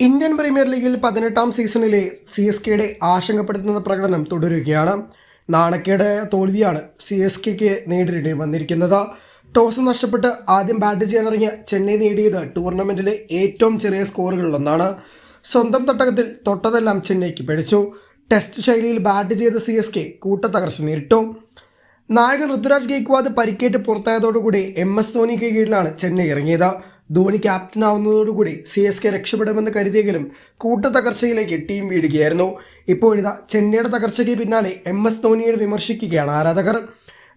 Indian premier ലീഗിൽ പതിനെട്ടാം സീസണിലെ സി എസ് കെയുടെ ആശങ്കപ്പെടുത്തുന്ന പ്രകടനം തുടരുകയാണ്. നാണക്കേട് തോൽവിയാണ് സി എസ് കെക്ക് നേരിടേണ്ടി വന്നിരിക്കുന്നത്. ടോസ് നഷ്ടപ്പെട്ട് ആദ്യം ബാറ്റ് ചെയ്യാനിറങ്ങിയ ചെന്നൈ നേടിയത് ടൂർണമെന്റിലെ ഏറ്റവും ചെറിയ സ്കോറുകളിലൊന്നാണ്. സ്വന്തം തട്ടകത്തിൽ തൊട്ടതെല്ലാം ചെന്നൈക്ക് പിടിച്ചു. ടെസ്റ്റ് ശൈലിയിൽ ബാറ്റ് ചെയ്ത സി എസ് കെ കൂട്ടത്തകർച്ച നേരിട്ടു. നായകൻ ഋതുരാജ് ഗെയ്ക്വാദ് പരിക്കേറ്റ് പുറത്തായതോടുകൂടി എം എസ് ധോണിക്ക് കീഴിലാണ് ചെന്നൈ ഇറങ്ങിയത്. ധോണി ക്യാപ്റ്റനാവുന്നതോടുകൂടി സി എസ് കെ രക്ഷപ്പെടുമെന്ന് കരുതിയെങ്കിലും കൂട്ടത്തകർച്ചയിലേക്ക് ടീം വീഴുകയായിരുന്നു. ഇപ്പോഴിതാ ചെന്നൈയുടെ തകർച്ചയ്ക്ക് പിന്നാലെ എം എസ് ധോണിയെ വിമർശിക്കുകയാണ് ആരാധകർ.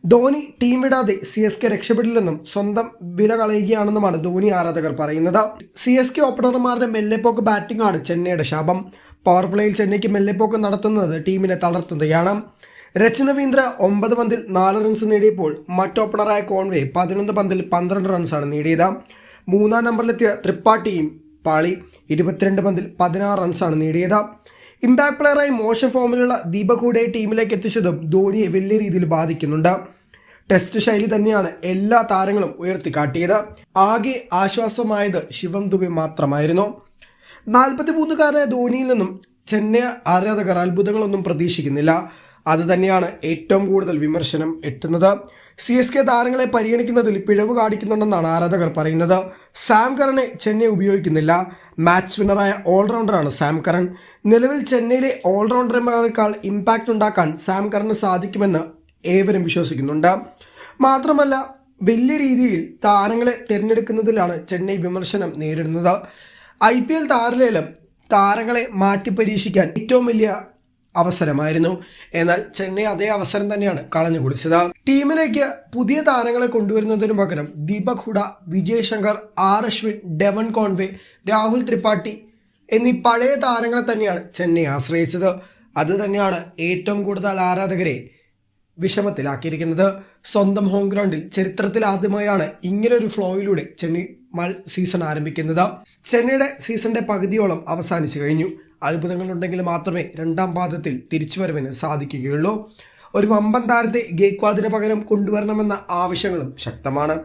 ധോണി ടീം വിടാതെ സി എസ് കെ രക്ഷപ്പെടില്ലെന്നും സ്വന്തം വില കളയുകയാണെന്നുമാണ് ധോണി ആരാധകർ പറയുന്നത്. സി എസ് കെ ഓപ്പണർമാരുടെ മെല്ലെപ്പോക്ക് ബാറ്റിംഗ് ആണ് ചെന്നൈയുടെ ശാപം. പവർ പ്ലേയിൽ ചെന്നൈക്ക് മെല്ലെപ്പോക്ക് നടത്തുന്നത് ടീമിനെ തളർത്തുകയാണ്. രചനവീന്ദ്ര ഒമ്പത് പന്തിൽ നാല് റൺസ് നേടിയപ്പോൾ മറ്റ് ഓപ്പണറായ കോൺവേ പതിനൊന്ന് പന്തിൽ പന്ത്രണ്ട് റൺസാണ് നേടിയത്. മൂന്നാം നമ്പറിലെത്തിയ ത്രിപ്പാഠിയും പാളി ഇരുപത്തിരണ്ട് പന്തിൽ പതിനാറ് റൺസാണ് നേടിയത്. ഇമ്പാക്ട് പ്ലെയറായി മോശം ഫോമിലുള്ള ദീപകൂടെ ടീമിലേക്ക് എത്തിച്ചതും ധോണിയെ വലിയ രീതിയിൽ ബാധിക്കുന്നുണ്ട്. ടെസ്റ്റ് ശൈലി തന്നെയാണ് എല്ലാ താരങ്ങളും ഉയർത്തിക്കാട്ടിയത്. ആകെ ആശ്വാസമായത് ശിവം ദുബെ മാത്രമായിരുന്നു. നാൽപ്പത്തി മൂന്നുകാരനായ ധോണിയിൽ നിന്നും ചെന്നൈ ആരാധകർ അത്ഭുതങ്ങളൊന്നും പ്രതീക്ഷിക്കുന്നില്ല. അതുതന്നെയാണ് ഏറ്റവും കൂടുതൽ വിമർശനം എത്തുന്നത് സി എസ് കെ താരങ്ങളെ പരിഗണിക്കുന്നതിൽ പിഴവ് കാണിക്കുന്നുണ്ടെന്നാണ് ആരാധകർ പറയുന്നത്. സാം കറനെ ചെന്നൈ ഉപയോഗിക്കുന്നില്ല. മാച്ച് വിന്നറായ ഓൾറൗണ്ടറാണ് സാം കറൻ നിലവിൽ ചെന്നൈയിലെ ഓൾറൗണ്ടർമാരെക്കാൾ ഇമ്പാക്റ്റ് ഉണ്ടാക്കാൻ സാം കറന് സാധിക്കുമെന്ന് ഏവരും വിശ്വസിക്കുന്നുണ്ട്. മാത്രമല്ല വലിയ രീതിയിൽ താരങ്ങളെ തിരഞ്ഞെടുക്കുന്നതിലാണ് ചെന്നൈ വിമർശനം നേരിടുന്നത്. ഐ പി എൽ താരലേലം താരങ്ങളെ മാറ്റി പരീക്ഷിക്കാൻ ഏറ്റവും വലിയ അവസരമായിരുന്നു. എന്നാൽ ചെന്നൈ അതേ അവസരം തന്നെയാണ് കളഞ്ഞു കുടിച്ചത്. ടീമിലേക്ക് പുതിയ താരങ്ങളെ കൊണ്ടുവരുന്നതിനു പകരം Deepak Hooda Vijay Shankar R Ashwin Devon Conway Rahul Tripathi എന്നീ പഴയ താരങ്ങളെ തന്നെയാണ് ചെന്നൈ ആശ്രയിച്ചത്. അത് തന്നെയാണ് ഏറ്റവും കൂടുതൽ ആരാധകരെ വിഷമത്തിലാക്കിയിരിക്കുന്നത്. സ്വന്തം ഹോം ഗ്രൗണ്ടിൽ ചരിത്രത്തിൽ ആദ്യമായാണ് ഇങ്ങനൊരു ഫ്ലോയിലൂടെ ചെന്നൈ മൾ സീസൺ ആരംഭിക്കുന്നത്. ചെന്നൈയുടെ സീസണിന്റെ പകുതിയോളം അവസാനിച്ചു കഴിഞ്ഞു. അത്ഭുതങ്ങളുണ്ടെങ്കിൽ മാത്രമേ രണ്ടാം പാദത്തിൽ തിരിച്ചുവരവിന് സാധിക്കുകയുള്ളൂ. ഒരു വമ്പൻ താരത്തെ ഗേക്വാദിന് പകരം കൊണ്ടുവരണമെന്ന ആവശ്യങ്ങളും ശക്തമാണ്.